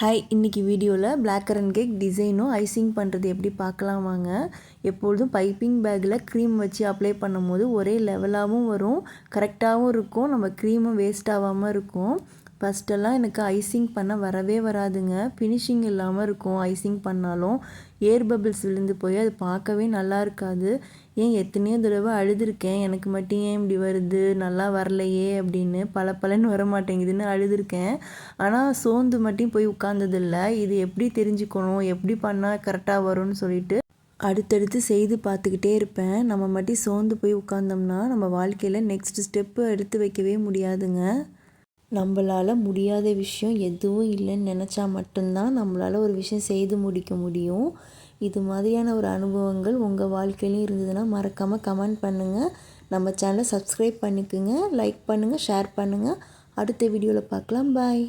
Hi இன்றைக்கி வீடியோவில் black currant cake டிசைனும் ஐசிங் பண்ணுறது எப்படி பார்க்கலாம் வாங்க. எப்பொழுதும் பைப்பிங் பேக்கில் க்ரீம் வச்சு அப்ளை பண்ணும்போது ஒரே லெவலாகவும் வரும். கரெக்டாகவும் இருக்கும். நம்ம க்ரீமும் வேஸ்ட் ஆகாமல் இருக்கும். ஃபஸ்ட்டெல்லாம் எனக்கு ஐசிங் பண்ண வரவே வராதுங்க. ஃபினிஷிங் இல்லாமல் இருக்கும். ஐசிங் பண்ணாலும் ஏர் பபிள்ஸ் விழுந்து போய் அது பார்க்கவே நல்லா இருக்காது. ஏன் எத்தனையோ தடவை அழுதுருக்கேன். எனக்கு மட்டும் ஏன் இப்படி வருது? நல்லா வரலையே அப்படின்னு பல பலன்னு வர மாட்டேங்குதுன்னு அழுதுருக்கேன். ஆனால் சோர்ந்து மட்டும் போய் உட்காந்ததில்லை இது எப்படி தெரிஞ்சுக்கணும்? எப்படி பண்ணால் கரெக்டாக வரும்னு சொல்லிட்டு அடுத்தடுத்து செய்து பார்த்துக்கிட்டே இருப்பேன். நம்ம மட்டும் சோர்ந்து போய் உட்காந்தோம்னா நம்ம வாழ்க்கையில் நெக்ஸ்ட் ஸ்டெப்பு எடுத்து வைக்கவே முடியாதுங்க. நம்மளால் முடியாத விஷயம் எதுவும் இல்லைன்னு நினச்சா மட்டும்தான் நம்மளால் ஒரு விஷயம் செய்து முடிக்க முடியும். இது மாதிரியான ஒரு அனுபவங்கள் உங்கள் வாழ்க்கையிலையும் இருந்ததுன்னா மறக்காமல் கமெண்ட் பண்ணுங்கள் நம்ம சேனலை சப்ஸ்கிரைப் பண்ணிக்கோங்க லைக் பண்ணுங்கள் ஷேர் பண்ணுங்கள் அடுத்த வீடியோவில் பார்க்கலாம். பாய்